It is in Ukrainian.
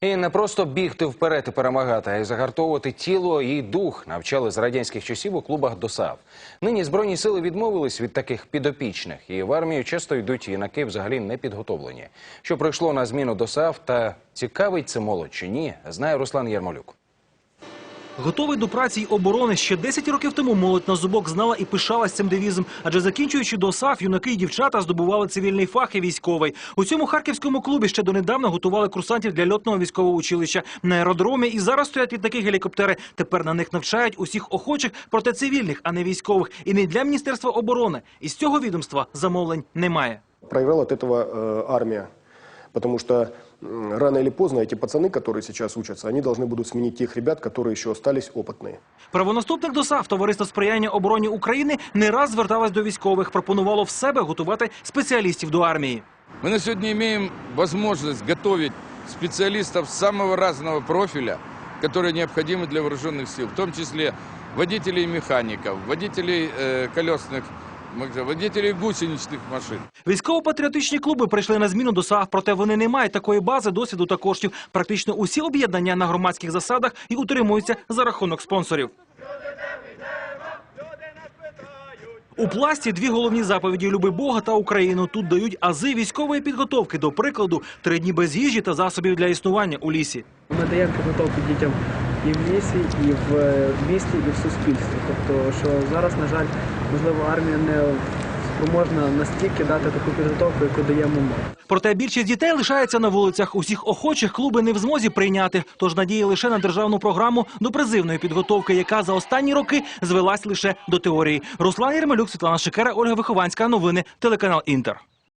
І не просто бігти вперед і перемагати, а й загартовувати тіло і дух навчали з радянських часів у клубах ДОСАВ. Нині збройні сили відмовились від таких підопічних, і в армію часто йдуть юнаки взагалі не підготовлені. Що прийшло на зміну ДОСАВ та цікавить це молодь чи ні, знає Руслан Ярмолюк. Готовий до праці й оборони ще 10 років тому молодь на зубок знала і пишалась цим девізом. Адже закінчуючи до САФ, юнаки і дівчата здобували цивільний фах і військовий. У цьому харківському клубі ще донедавна готували курсантів для льотного військового училища на аеродромі. І зараз стоять літаки гелікоптери. Тепер на них навчають усіх охочих, проте цивільних, а не військових. І не для міністерства оборони. Із цього відомства замовлень немає. Проиграла от этого э, армия. Потому что м, рано или поздно эти пацаны, которые сейчас учатся, они должны будут сменить тех ребят, которые еще остались опытные. Правонаступник ДОСАВ Товариство сприяння обороні України не раз зверталось до військових, пропонувало в себе готувати спеціалістів до армії. Мы на сегодня имеем возможность готовить специалистов самого разного профиля, которые необходимы для вооруженных сил, в том числе водителей и механиков, водителей э, колесных, говорим, водителей машин. Військово-патріотичні клуби прийшли на зміну до САВ, проте вони не мають такої бази, досвіду та коштів. Практично усі об'єднання на громадських засадах і утримуються за рахунок спонсорів. У пласті дві головні заповіді люби Бога та Україну. Тут дають ази військової підготовки. До прикладу, три дні без їжі та засобів для існування у лісі. Ми даємо підготовку дітям і в лісі, і в е, місті, і в суспільстві. Тобто, що зараз, на жаль, можливо, армія не спроможна настільки дати таку підготовку, яку даємо ми. Проте більшість дітей лишається на вулицях. Усіх охочих клуби не в змозі прийняти. Тож надія лише на державну програму до призивної підготовки, яка за останні роки звелась лише до теорії. Руслан Єрмелюк, Світлана Шикера, Ольга Вихованська. Новини телеканал Інтер.